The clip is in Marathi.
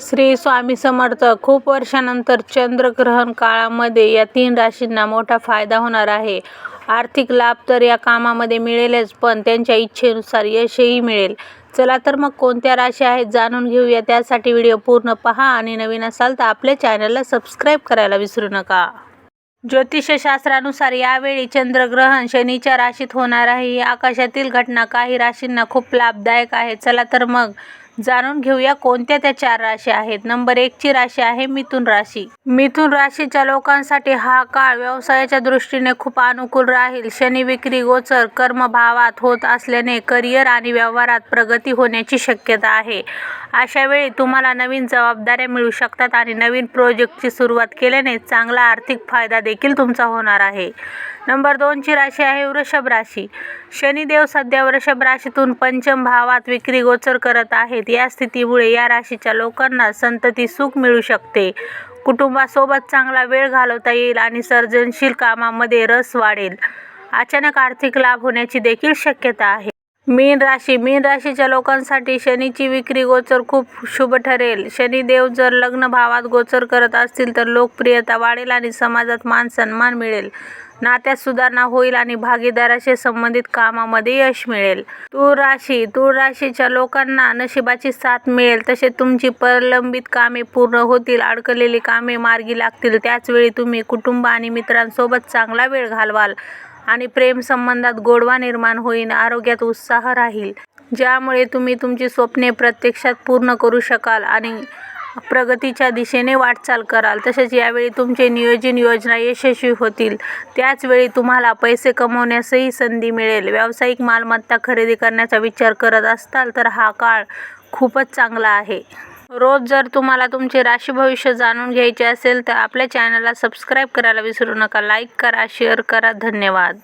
श्री स्वामी समर्थ. खूप वर्षानंतर चंद्रग्रहण काळामध्ये या तीन राशींना मोठा फायदा होणार आहे. आर्थिक लाभ तर या कामामध्ये मिळेलच पण त्यांच्या इच्छेनुसार यशही मिळेल. चला तर मग कोणत्या राशी आहेत जाणून घेऊया. त्यासाठी व्हिडिओ पूर्ण पहा आणि नवीन असाल तर आपल्या चॅनलला सबस्क्राईब करायला विसरू नका. ज्योतिषशास्त्रानुसार यावेळी चंद्रग्रहण शनीच्या राशीत होणार आहे. आकाशातील घटना काही राशींना खूप लाभदायक आहे. चला तर मग जाणून घेऊया कोणत्या त्या चार राशी आहेत. नंबर एकची राशी आहे मिथुन राशी. मिथुन राशीच्या लोकांसाठी हा काळ व्यवसायाच्या दृष्टीने खूप अनुकूल राहील. शनी विक्री गोचर कर्मभावात होत असल्याने करिअर आणि व्यवहारात प्रगती होण्याची शक्यता आहे. अशा वेळी तुम्हाला नवीन जबाबदाऱ्या मिळू शकतात आणि नवीन प्रोजेक्टची सुरुवात केल्याने चांगला आर्थिक फायदा देखील तुमचा होणार आहे. नंबर दोनची राशी आहे वृषभ राशी. शनिदेव सध्या वृषभ राशीतून पंचम भावात विक्री गोचर करत आहेत. या स्थितीमुळे या राशीच्या लोकांना संतती सुख मिळू शकते. कुटुंबासोबत चांगला वेळ घालवता येईल आणि सर्जनशील कामामध्ये रस वाढेल. अचानक आर्थिक लाभ होण्याची देखील शक्यता आहे. मीन राशी मीन राशीच्या लोकांसाठी शनीची विक्री गोचर खूप शुभ ठरेल. शनिदेव जर लग्न भावात गोचर करत असतील तर लोकप्रियता वाढेल आणि समाजात मान सन्मान मिळेल. नात्यात सुधारणा होईल आणि भागीदाराशी संबंधित कामामध्ये यश मिळेल. तूळ राशी तूळ राशीच्या लोकांना नशिबाची साथ मिळेल. तसे तुमची प्रलंबित कामे पूर्ण होतील अडकलेली कामे मार्गी लागतील. त्याचवेळी तुम्ही कुटुंब आणि मित्रांसोबत चांगला वेळ घालवाल आणि प्रेम संबंधात गोडवा निर्माण होईल आरोग्यात उत्साह राहील. ज्यामुळे तुम्ही तुमची स्वप्ने प्रत्यक्षात पूर्ण करू शकाल आणि प्रगतीच्या दिशेने वाटचाल कराल. तसेच यावेळी तुमचे नियोजन योजना यशस्वी होतील. त्याचवेळी तुम्हाला पैसे कमवण्यासही संधी मिळेल. व्यावसायिक मालमत्ता खरेदी करण्याचा विचार करत असताल तर हा काळ खूपच चांगला आहे. रोज जर तुम्हाला तुमचे राशी भविष्य जाणून घ्यायचे असेल तर आपल्या चॅनलला सबस्क्राईब करायला विसरू नका. लाईक करा शेअर करा. धन्यवाद.